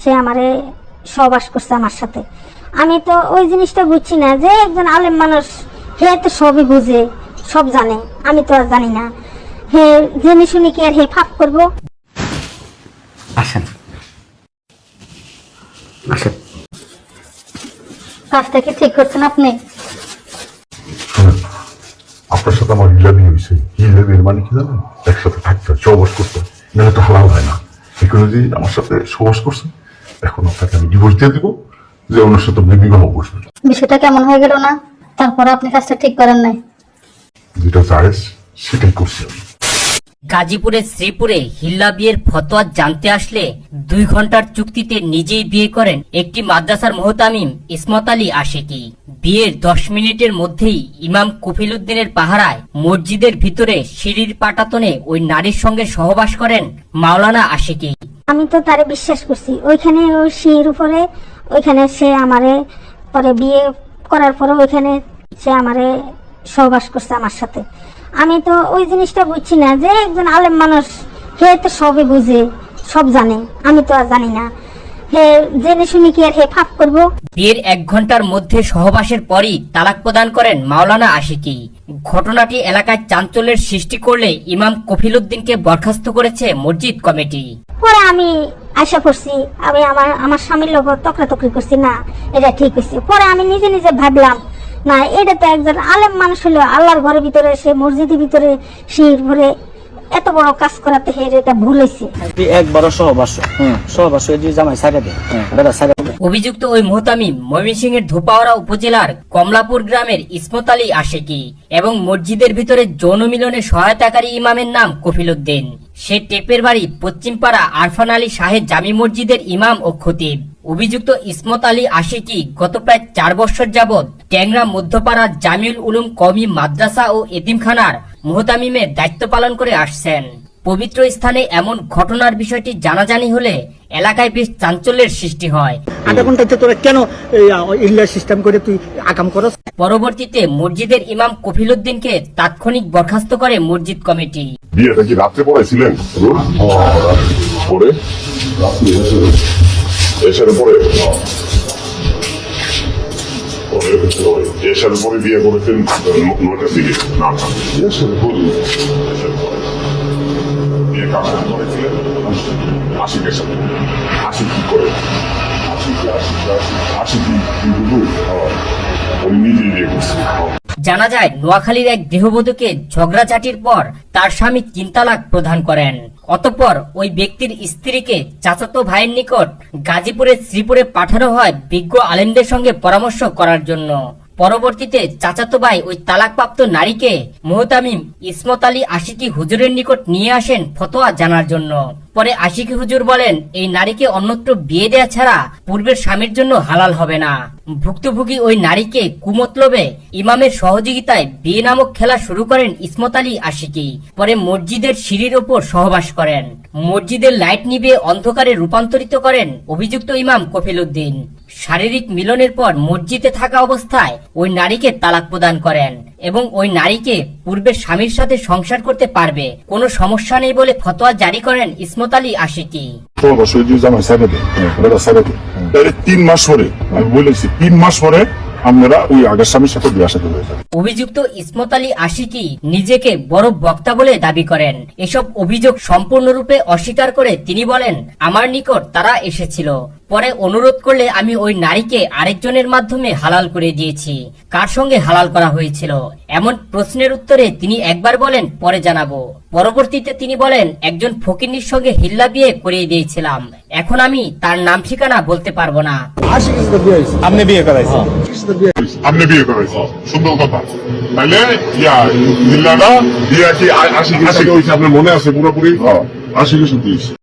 সে আমারে সহবাস করছে আমার সাথে। আমি তো ওই জিনিসটা বুঝছি না যে একজন আলেম মানুষ হে তো সবই বুঝে সব জানে। আমি তো আর জানি না। হে জেনে শুনে কি আর হে ফাপ করব? আসেন। আসেন। কাজটা কি ঠিক করছেন আপনি? আপনার সাথে আমার হয়েছে মানে কি জানেন? একসাথে থাকতে হয় সহবাস করতে নাহলে তো হালাল হয় না। এখানে যে আমার সাথে সহবাস করছে এখন আপনাকে আমি ডিভোর্স দিয়ে দিব যে ওনার সাথে আপনি বিবাহ বসবেন। বিষয়টা কেমন হয়ে গেল না? তারপর আপনি কাজটা ঠিক করেন নাই। যেটা জায়েজ সেটাই করছি আমি। গাজীপুরের শ্রীপুরে হিল্লা বিয়ের ফতোয়া জানতে আসলে দুই ঘণ্টার চুক্তিতে নিজেই বিয়ে করেন একটি মাদ্রাসার মোহতামিম ইসমত আলী আশেকি। বিয়ের দশ মিনিটের মধ্যেই ইমাম কফিল উদ্দিনের পাহারায় মসজিদের ভিতরে সিঁড়ির পাটাতনে ওই নারীর সঙ্গে সহবাস করেন মাওলানা আশেকি। আমি তো তারে বিশ্বাস করছি। ওইখানে ওই সিঁড়ির উপরে, ওইখানে সে আমারে পরে বিয়ে করার পরে ওইখানে সে আমারে সহবাস করছে আমার সাথে। আমি তো ওই জিনিসটা বুঝছি না যে একজন আলেম মানুষ হে তো সবই বুঝে, সব জানে। আমি তো আর জানি না। জেনে শুনে কি আর হে ফাপ করব? বিয়ের এক ঘণ্টার মধ্যে সহবাসের পরই তালাক প্রদান করেন মাওলানা আশিকি। ঘটনাটি এলাকায় চাঞ্চল্যের সৃষ্টি করলে ইমাম কফিল উদ্দিনকে বরখাস্ত করেছে মসজিদ কমিটি। পরে আমি আশা করছি আমি আমার আমার স্বামীর লোক তকরাতকরি করছি না এটা ঠিক হয়েছে। পরে আমি নিজে নিজে ভাবলাম না এটা তো একজন আলেম মানুষ হলো আল্লাহর ঘরের ভিতরে সে মসজিদের ভিতরে শির ভরে এত বড় কাজ করাতে হে এটা ভুল হয়েছে তুই একবারও সহবাস সহবাস যদি জামাই সাইডে দে। বেটা সাইডে অভিযুক্ত ওই মোহতামিম ময়মনসিংহের ধোপাওয়ারা উপজেলার কমলাপুর গ্রামের ইসমত আলী আশেকি এবং মসজিদের ভিতরে যৌন মিলনে সহায়তাকারী ইমামের নাম কফিল উদ্দিন। সে টেপের বাড়ি পশ্চিমপাড়া আরফান আলী শাহেদ জামি মসজিদের ইমাম ও খতিব। অভিযুক্ত ইসমত আলী আশিকি গত প্রায় চার বছর যাবৎ ট্যাংরা মধ্যপাড়া জামিউল উলুম কমি মাদ্রাসা ও এতিমখানার মোহতামিমের দায়িত্ব পালন করে আসছেন। পবিত্র স্থানে এমন ঘটনার বিষয়টি জানাজানি হলে এলাকায় বেশ চাঞ্চল্যের সৃষ্টি হয়। আধা ঘন্টাতে তোরা কেন ইল্লা সিস্টেম করে তুই আকাম করস? পরবর্তীতে মসজিদের ইমাম কফিল উদ্দিনকে তাৎক্ষণিক বরখাস্ত করে মসজিদ কমিটি। বিয়েটা কি রাত্রে পড়াইছিলেন? পরে এসার পরে পরে বিয়ে করেছেন নয়টার দিকে জানা যায়, নোয়াখালীর এক গৃহবধূকে ঝগড়াঝাটির পর তার স্বামী তিন তালাক প্রদান করেন। অতঃপর ওই ব্যক্তির স্ত্রীকে চাচাতো ভাইয়ের নিকট গাজীপুরে শ্রীপুরে পাঠানো হয় বিজ্ঞ আলেমদের সঙ্গে পরামর্শ করার জন্য। পরবর্তীতে চাচাতো ভাই ওই তালাকপ্রাপ্ত নারীকে মোহতামিম ইসমত আলী আশিকি হুজুরের নিকট নিয়ে আসেন ফতোয়া জানার জন্য। পরে আশিকি হুজুর বলেন, এই নারীকে অন্যত্র বিয়ে দেয়া ছাড়া পূর্বের স্বামীর জন্য হালাল হবে না। ভুক্তভোগী ওই নারীকে কুমতলবে ইমামের সহযোগিতায় বিয়ে নামক খেলা শুরু করেন ইসমত আলী আশিকি। পরে মসজিদের সিঁড়ির ওপর সহবাস করেন। মসজিদের লাইট নিবে অন্ধকারে রূপান্তরিত করেন অভিযুক্ত ইমাম কফিল উদ্দিন। শারীরিক মিলনের পর মসজিদে থাকা অবস্থায় ওই নারীকে তালাক প্রদান করেন। এবং ওই নারীকে পূর্বের স্বামীর সাথে সংসার করতে পারবে। কোনো সমস্যা নেই বলে ফতোয়া জারি করেন ইসমত আলী আশিকি। দেয় তাহলে তিন মাস পরে আমি বলেছি তিন মাস পরে আপনারা ওই আগের স্বামীর সাথে বিয়ে সাথে হয়ে যাবে। অভিযুক্ত ইসমত আলী আশিকি নিজেকে বড় বক্তা বলে দাবি করেন। এসব অভিযোগ সম্পূর্ণরূপে অস্বীকার করে তিনি বলেন আমার নিকট তারা এসেছিল। পরে অনুরোধ করলে আমি ওই নারীকে আরেকজনের মাধ্যমে হালাল করে দিয়েছি। কার সঙ্গে হালাল করা হয়েছিল? এমন প্রশ্নের উত্তরে তিনি একবার বলেন পরে জানাব। পরবর্তীতে তিনি বলেন একজন ফকিন্নির সঙ্গে হিল্লা বিয়ে করিয়ে দিয়েছিলাম। এখন আমি তার নাম ঠিকানা বলতে পারব না। আপনি বিয়ে করাইছেন। আপনি বিয়ে করেছে সুন্দর কথা। তাহলে ইয়া জিল্লাটা বিয়ে আশি আশি হয়েছে? আপনার মনে আছে পুরোপুরি? আশি কিছু দিয়েছে